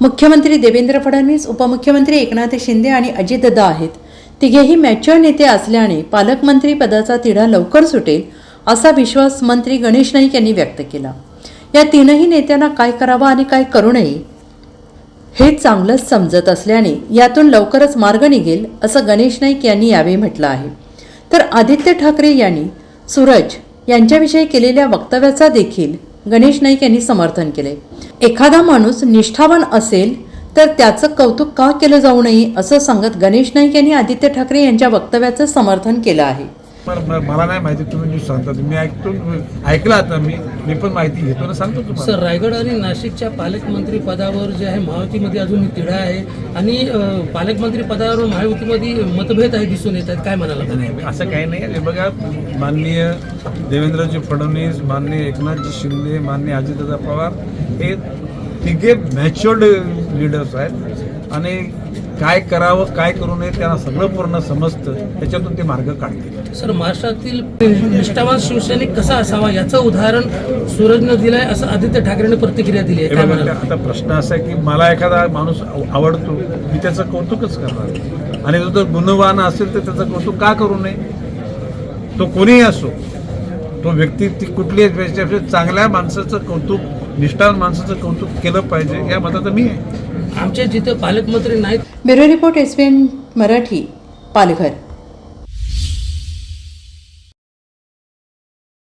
मुख्यमंत्री देवेंद्र फडणवीस उपमुख्यमंत्री एकनाथ शिंदे आणि अजितदादा आहेत. तिघेही मॅच्युअर नेते असल्याने पालकमंत्री पदाचा तिढा लवकर सुटेल असा विश्वास मंत्री गणेश नाईक यांनी व्यक्त केला. या तीनही नेत्यांना काय करावं आणि काय करू नये हे चांगलंच समजत असल्याने यातून लवकरच मार्ग निघेल असं गणेश नाईक यांनी यावेळी म्हटलं आहे. तर आदित्य ठाकरे यांनी सूरज यांच्याविषयी केलेल्या वक्तव्याचा देखील गणेश नाईक यांनी समर्थन केले. एखादा माणूस निष्ठावान असेल तर त्याचं कौतुक का केलं जाऊ नये असं सांगत गणेश नाईक यांनी आदित्य ठाकरे यांच्या वक्तव्याचं समर्थन केलं आहे. पण मला नाही माहिती तुम्ही न्यूज सांगता. मी ऐकतो ऐकलं आता मी. मी पण माहिती घेतो ना सांगतो सर रायगड आणि नाशिकच्या पालकमंत्री पदावर जे आहे महायुतीमध्ये अजून तिढा आहे. आणि पालकमंत्री पदावर महायुतीमध्ये मतभेद आहे दिसून येत आहेत. काय म्हणाला नाही, असं काही नाही. हे बघा माननीय देवेंद्रजी फडणवीस माननीय एकनाथजी शिंदे माननीय अजितदादा पवार हे तिघे मॅच्युअर्ड लिडर्स आहेत. आणि काय करावं काय करू नये त्यांना सगळं पूर्ण समजतं. त्याच्यातून ते मार्ग काढतील. सर महाराष्ट्रातील निष्ठावान शिवसैनिक कसा असावा याचं उदाहरण सूरजनं दिलंय असं आदित्य ठाकरेंनी प्रतिक्रिया दिली आहे. आता प्रश्न असा आहे की मला एखादा माणूस आव- आवडतो मी त्याचं कौतुकच करणार. आणि जो जर गुणवान असेल तर त्याचं कौतुक का करू नये? तो कोणीही असो तो व्यक्ती ती कुठली त्याच्यापेक्षा चांगल्या माणसाचं कौतुक निष्ठावान माणसाचं कौतुक केलं पाहिजे या मतात मी आहे. आमच्या जिथे पालकमंत्री नाहीत. Bureau report S Marathi Palghar.